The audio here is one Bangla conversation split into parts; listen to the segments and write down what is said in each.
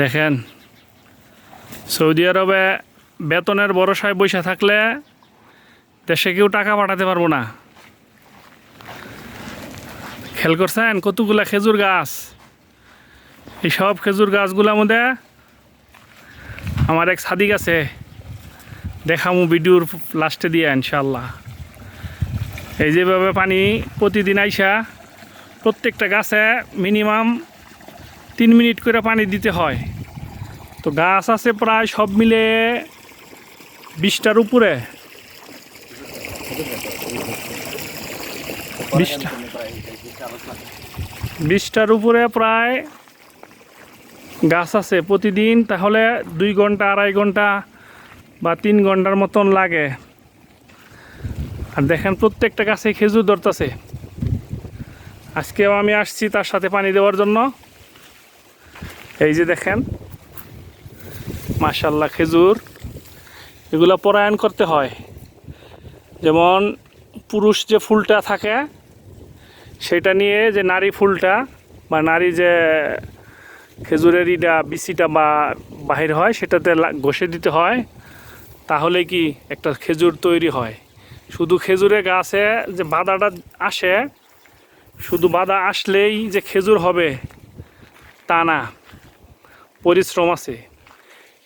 দেখেন, সৌদি আরবে বেতনের ভরসায় বসে থাকলে দেশে কেউ টাকা পাঠাতে পারব না। খেয়াল করছেন কতগুলা খেজুর গাছ? এই সব খেজুর গাছগুলোর মধ্যে আমার এক সাদিক আছে, দেখামু ভিডিওর লাস্টে দিয়ে ইনশাল্লাহ এই যেভাবে পানি প্রতিদিন আইসা প্রত্যেকটা গাছে মিনিমাম তিন মিনিট করে পানি দিতে হয়। তো গাছ আছে প্রায় সব মিলে বিশটার উপরে। বিশটা। বিশটার উপরে প্রায় গাছ আছে প্রতিদিন, তাহলে দুই ঘণ্টা, আড়াই ঘণ্টা বা তিন ঘণ্টার মতন লাগে। আর দেখেন প্রত্যেকটা গাছে খেজুর ধরতেছে। আজকেও আমি আসছি তার সাথে পানি দেওয়ার জন্য। এই যে দেখেন মাশাল্লাহ খেজুর, এগুলো পরায়ণ করতে হয়। যেমন পুরুষ যে ফুলটা থাকে, সেটা নিয়ে যে নারী ফুলটা বা নারী যে খেজুরের ইটা, বিচিটা বা বাহির হয়, সেটাতে ঘষে দিতে হয়, তাহলে কি একটা খেজুর তৈরি হয়। শুধু খেজুরে গাছে যে বাদাটা আসে, শুধু বাদা আসলেই যে খেজুর হবে, তা না। পরিশ্রম আছে।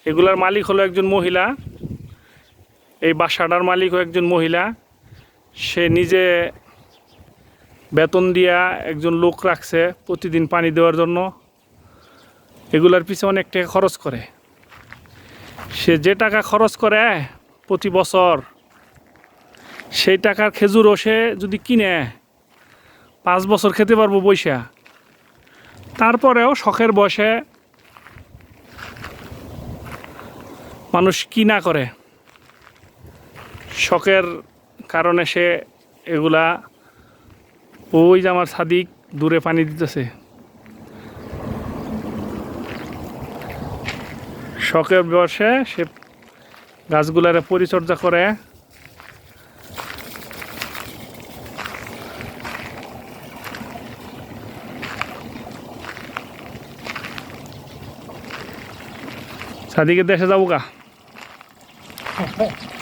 এগুলার মালিক হলো একজন মহিলা। এই বাসাটার মালিকও একজন মহিলা। সে নিজে বেতন দিয়া একজন লোক রাখছে প্রতিদিন পানি দেওয়ার জন্য। এগুলার পিছনে অনেক টাকা খরচ করে। সে যে টাকা খরচ করে প্রতি বছর, সেই টাকার খেজুরও সে যদি কিনে পাঁচ বছর খেতে পারব বৈশা তারপরেও শখের বয়সে মানুষ কি না করে? শখের কারণে সে এগুলা ওই যে আমার সাদিক দূরে পানি দিতেছে। শখের বয়সে সে গাছগুলারে পরিচর্যা করে। সাদিকের দেশে যাব গা। Ha, ha, ha.